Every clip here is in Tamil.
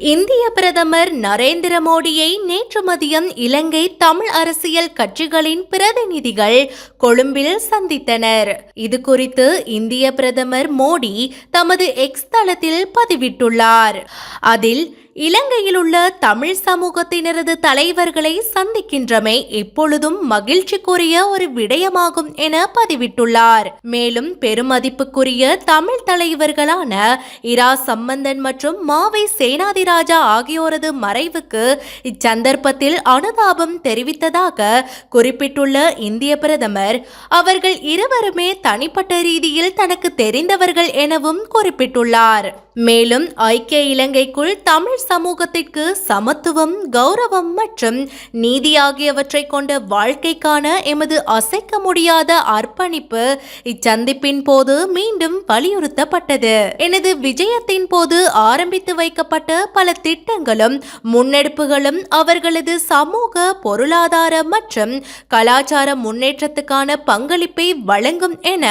இந்திய பிரதமர் நரேந்திர மோடியை நேற்று மதியம் இலங்கை தமிழ் அரசியல் கட்சிகளின் பிரதிநிதிகள் கொழும்பில் சந்தித்தனர். இது குறித்து இந்திய பிரதமர் மோடி தமது எக்ஸ் தளத்தில் பதிவிட்டுள்ளார். அதில் இலங்கையில் உள்ள தமிழ் சமூகத்தினரது தலைவர்களை சந்திக்கின்றமை எப்பொழுதும் மகிழ்ச்சிக்குரிய ஒரு விடயமாகும் என பதிவிட்டுள்ளார். மேலும் பெருமதிப்புக்குரிய தமிழ் தலைவர்களான இரா சம்பந்தன் மற்றும் மாவை சேனாதிராஜா ஆகியோரது மறைவுக்கு இச்சந்தர்ப்பத்தில் அனுதாபம் தெரிவித்ததாக குறிப்பிட்டுள்ள இந்திய பிரதமர் அவர்கள் இருவருமே தனிப்பட்ட ரீதியில் தனக்கு தெரிந்தவர்கள் எனவும் குறிப்பிட்டுள்ளார். மேலும் ஐக்கிய இலங்கைக்குள் தமிழ் சமூகத்திற்கு சமத்துவம் கௌரவம் மற்றும் நீதி ஆகியவற்றை கொண்ட வாழ்க்கைக்கான எமது அசைக்க முடியாத அர்ப்பணிப்பு இச்சந்திப்பின் போது மீண்டும் வலியுறுத்தப்பட்டது. எனது விஜயத்தின் போது ஆரம்பித்து வைக்கப்பட்ட பல திட்டங்களும் முன்னெடுப்புகளும் அவர்களது சமூக பொருளாதார மற்றும் கலாச்சார முன்னேற்றத்துக்கான பங்களிப்பை வழங்கும் என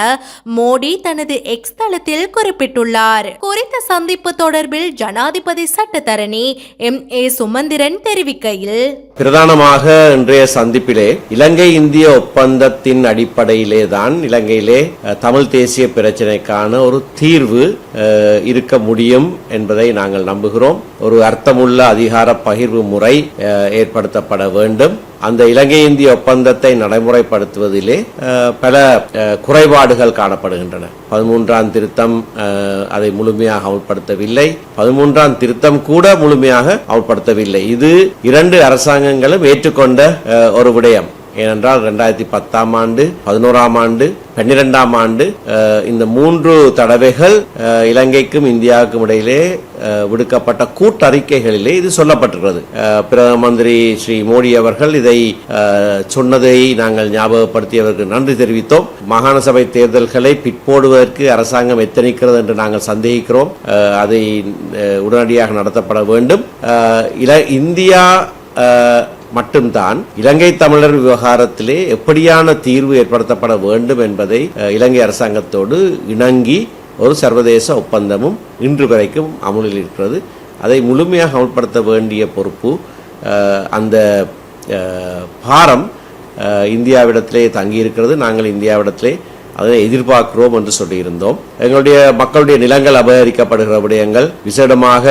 மோடி தனது எக்ஸ் தளத்தில் குறிப்பிட்டுள்ளார். குறித்த சந்திப்பு தொடர்பில் ஜனாதிபதி சட்டத்தரணி எம். ஏ. சுமந்திரன் தெரிவிக்கையில். பிரதானமாக இன்றைய சந்திப்பிலே இலங்கை இந்திய ஒப்பந்தத்தின் அடிப்படையிலே தான் இலங்கையிலே தமிழ் தேசிய பிரச்சினைக்கான ஒரு தீர்வு இருக்க முடியும் என்பதை நாங்கள் நம்புகிறோம். ஒரு அர்த்தமுள்ள அதிகார பகிர்வு முறை அஹ், ஏற்படுத்தப்பட வேண்டும். அந்த இலங்கை இந்திய ஒப்பந்தத்தை நடைமுறைப்படுத்துவதிலே பல குறைபாடுகள் காணப்படுகின்றன. பதிமூன்றாம் திருத்தம் அதை முழுமையாக அமல்படுத்தவில்லை. பதிமூன்றாம் திருத்தம் கூட முழுமையாக அமல்படுத்தவில்லை. இது இரண்டு அரசாங்கங்களும் ஏற்றுக்கொண்ட ஒரு விடயம். ஏனென்றால் ரெண்டாயிரத்தி பத்தாம் ஆண்டு பதினோராம் ஆண்டு பன்னிரெண்டாம் ஆண்டு இந்த மூன்று தடவைகள் இலங்கைக்கும் இந்தியாவுக்கும் இடையிலே விடுக்கப்பட்ட கூட்டறிக்கைகளிலே இது சொல்லப்பட்டிருக்கிறது. பிரதம மந்திரி ஸ்ரீ மோடி அவர்கள் இதை சொன்னதை நாங்கள் ஞாபகப்படுத்தியவருக்கு நன்றி தெரிவித்தோம். மாகாண சபை தேர்தல்களை பிற்போடுவதற்கு அரசாங்கம் எத்தனிக்கிறது என்று நாங்கள் சந்தேகிக்கிறோம். அதை உடனடியாக நடத்தப்பட வேண்டும். இல இந்தியா மட்டும்தான் இலங்கை தமிழர் விவகாரத்திலே எப்படியான தீர்வு ஏற்படுத்தப்பட வேண்டும் என்பதை இலங்கை அரசாங்கத்தோடு இணங்கி ஒரு சர்வதேச ஒப்பந்தமும் இன்று வரைக்கும் அமுலில் இருக்கிறது. அதை முழுமையாக அமல்படுத்த வேண்டிய பொறுப்பு அந்த பாரம் இந்தியாவிடத்திலே தங்கியிருக்கிறது. நாங்கள் இந்தியாவிடத்திலே அதை எதிர்பார்க்கிறோம் என்று சொல்லியிருந்தோம். எங்களுடைய மக்களுடைய நிலங்கள் அபகரிக்கப்படுகிற விடயங்கள் விசேடமாக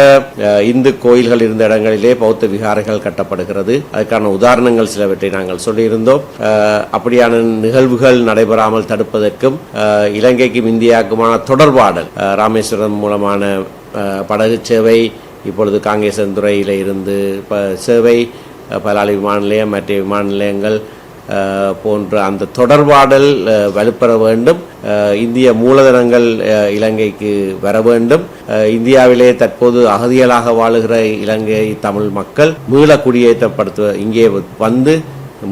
இந்து கோயில்கள் இருந்த இடங்களிலே பௌத்த விகாரைகள் கட்டப்படுகிறது. அதுக்கான உதாரணங்கள் சிலவற்றை நாங்கள் சொல்லியிருந்தோம். அப்படியான நிகழ்வுகள் நடைபெறாமல் தடுப்பதற்கும் இலங்கைக்கும் இந்தியாவுக்குமான தொடர்பாடல் ராமேஸ்வரம் மூலமான படகு சேவை இப்பொழுது காங்கேசன் துறையில் இருந்து இப்போ சேவை பலாளி பலாலி விமான நிலையம் மற்ற விமான நிலையங்கள் போன்ற அந்த தொடர்பாடல் வலுப்பெற வேண்டும். இந்திய மூலதனங்கள் இலங்கைக்கு வர வேண்டும். இந்தியாவிலே தற்போது அகதிகளாக வாழுகிற இலங்கை தமிழ் மக்கள் மீள குடியேற்றப்படுத்த இங்கே வந்து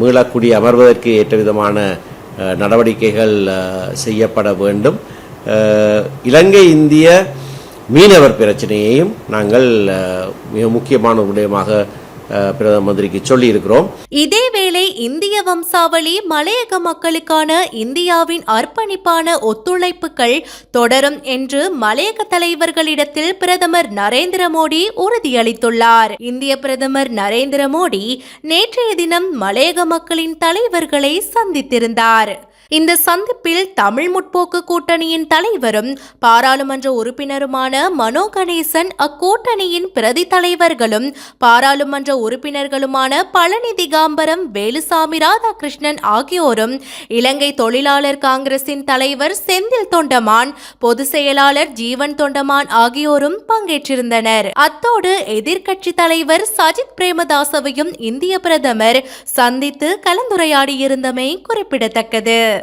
மீளக்குடி அமர்வதற்கு ஏற்ற விதமான நடவடிக்கைகள் செய்யப்பட வேண்டும். இலங்கை இந்திய மீனவர் பிரச்சனையையும் நாங்கள் மிக முக்கியமான விடயமாக பிரதம மந்திரிக்கு சொல்லியிருக்கிறோம். இதேவேளை இந்திய வம்சாவளி மலையக மக்களுக்கான இந்தியாவின் அர்ப்பணிப்பான ஒத்துழைப்புகள் தொடரும் என்று மலையக தலைவர்களிடத்தில் பிரதமர் நரேந்திர மோடி உறுதியளித்துள்ளார். இந்திய பிரதமர் நரேந்திர மோடி நேற்றைய தினம் மலையக மக்களின் தலைவர்களை சந்தித்திருந்தார். இந்த சந்திப்பில் தமிழ் முற்போக்கு கூட்டணியின் தலைவரும் பாராளுமன்ற உறுப்பினருமான மனோ கணேசன் அக்கூட்டணியின் பிரதி தலைவர்களும் பாராளுமன்ற உறுப்பினர்களுமான பழனி திகாம்பரம் வேலுசாமி ராதாகிருஷ்ணன் ஆகியோரும் இலங்கை தொழிலாளர் காங்கிரசின் தலைவர் செந்தில் தொண்டமான் பொதுச் செயலாளர் ஜீவன் தொண்டமான் ஆகியோரும் பங்கேற்றிருந்தனர். அத்தோடு எதிர்க்கட்சி தலைவர் சஜித் பிரேமதாசவையும் இந்திய பிரதமர் சந்தித்து கலந்துரையாடியிருந்தமை குறிப்பிடத்தக்கது.